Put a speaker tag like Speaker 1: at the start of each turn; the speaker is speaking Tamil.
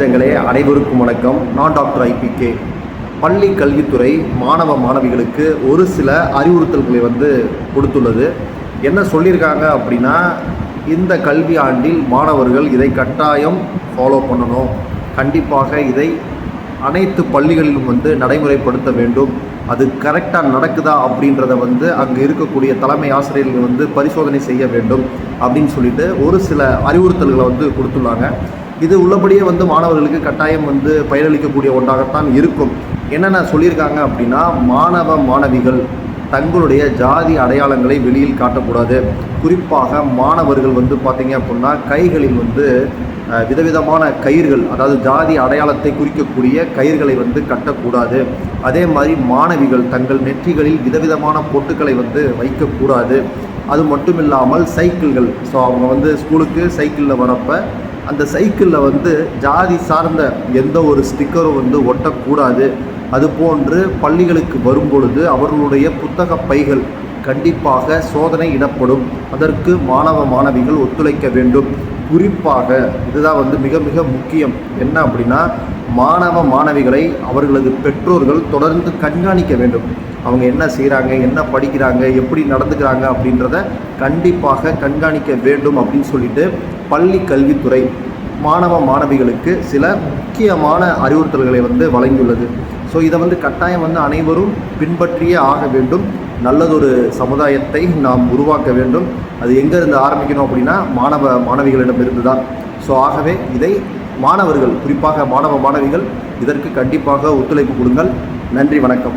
Speaker 1: நெஞ்சங்களே அனைவருக்கும் வணக்கம். நான் டாக்டர் ஐபிகே பள்ளி கல்வித்துறை மாணவ மாணவிகளுக்கு ஒரு சில அறிவுறுத்தல்களை வந்து கொடுத்துள்ளது. என்ன சொல்லியிருக்காங்க அப்படின்னா இந்த கல்வி ஆண்டில் மாணவர்கள் இதை கட்டாயம் ஃபாலோ பண்ணணும். கண்டிப்பாக இதை அனைத்து பள்ளிகளிலும் வந்து நடைமுறைப்படுத்த வேண்டும். அது கரெக்டாக நடக்குதா அப்படின்றத வந்து அங்கே இருக்கக்கூடிய தலைமை ஆசிரியர்கள் வந்து பரிசோதனை செய்ய வேண்டும் அப்படின்னு சொல்லிட்டு ஒரு சில அறிவுறுத்தல்களை வந்து கொடுத்துள்ளாங்க. இது உள்ளபடியே வந்து மாணவர்களுக்கு கட்டாயம் வந்து பயனளிக்கக்கூடிய ஒன்றாகத்தான் இருக்கும். என்னென்ன சொல்லியிருக்காங்க அப்படின்னா மாணவ மாணவிகள் தங்களுடைய ஜாதி அடையாளங்களை வெளியில் காட்டக்கூடாது. குறிப்பாக மாணவர்கள் வந்து பார்த்திங்க அப்படின்னா கைகளில் வந்து விதவிதமான கயிர்கள் அதாவது ஜாதி அடையாளத்தை குறிக்கக்கூடிய கயிர்களை வந்து கட்டக்கூடாது. அதே மாதிரி மாணவிகள் தங்கள் நெற்றிகளில் விதவிதமான பொட்டுக்களை வந்து வைக்கக்கூடாது. அது மட்டும் இல்லாமல் சைக்கிள்கள். ஸோ அவங்க வந்து ஸ்கூலுக்கு சைக்கிளில் வரப்போ அந்த சைக்கிளில் வந்து ஜாதி சார்ந்த எந்த ஒரு ஸ்டிக்கரும் வந்து ஒட்டக்கூடாது. அதுபோன்று பள்ளிகளுக்கு வரும்பொழுது அவர்களுடைய புத்தக பைகள் கண்டிப்பாக சோதனை இடப்படும். அதற்கு மாணவ மாணவிகள் ஒத்துழைக்க வேண்டும். குறிப்பாக இதுதான் வந்து மிக மிக முக்கியம். என்ன அப்படின்னா மாணவ மாணவிகளை அவர்களது பெற்றோர்கள் தொடர்ந்து கண்காணிக்க வேண்டும். அவங்க என்ன செய்கிறாங்க என்ன படிக்கிறாங்க எப்படி நடந்துக்கிறாங்க அப்படின்றத கண்டிப்பாக கண்காணிக்க வேண்டும் அப்படின்னு சொல்லிட்டு பள்ளி கல்வித்துறை மாணவ மாணவிகளுக்கு சில முக்கியமான அறிவுறுத்தல்களை வந்து வழங்கியுள்ளது. ஸோ இதை வந்து கட்டாயம் வந்து அனைவரும் பின்பற்றியே ஆக வேண்டும். நல்லதொரு சமுதாயத்தை நாம் உருவாக்க வேண்டும். அது எங்கேருந்து ஆரம்பிக்கணும் அப்படின்னா மாணவ மாணவிகளிடமிருந்து தான் ஸோ ஆகவே இதை மாணவர்கள் குறிப்பாக மாணவ மாணவிகள் இதற்கு கண்டிப்பாக ஒத்துழைப்பு கொடுங்கள். நன்றி வணக்கம்.